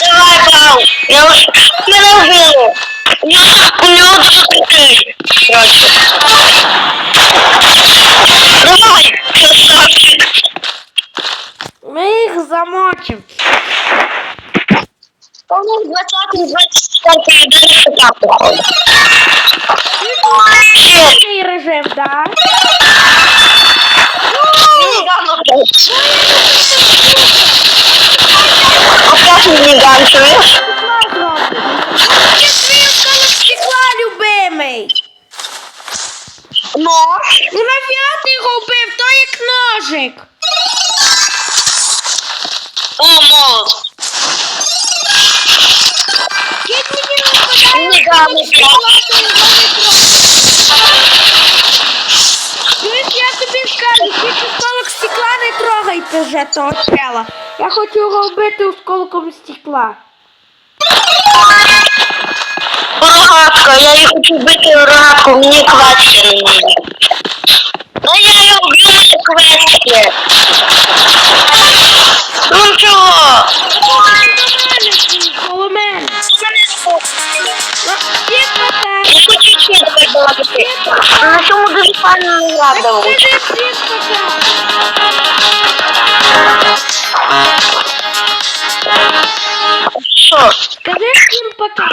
Давай, Пау. Я уже не убил. У него, у него даже ты. Давай, красавчик. Ми їх замочимо. По-моєму, 20-24 день етапу. Мініган, чуєш? Я твій осколок стекла, любимий. Ну, Ну ти його вбив, то як ножик. о, молот. Як мені не випадає Мініган, осколок стекла, то його не трогай. Чуєш, я тобі скажу, тільки осколок стекла вже того чела. Я хочу його вбити осколком стекла. Рогатка, я її хочу вбити рогатку, мені квести не можна. Ну я його вб'ю на квестки. Ну чого? Коло мене. Я хочу тепер балакати. На цьому дуже файно не Світ, Скажи всім пока.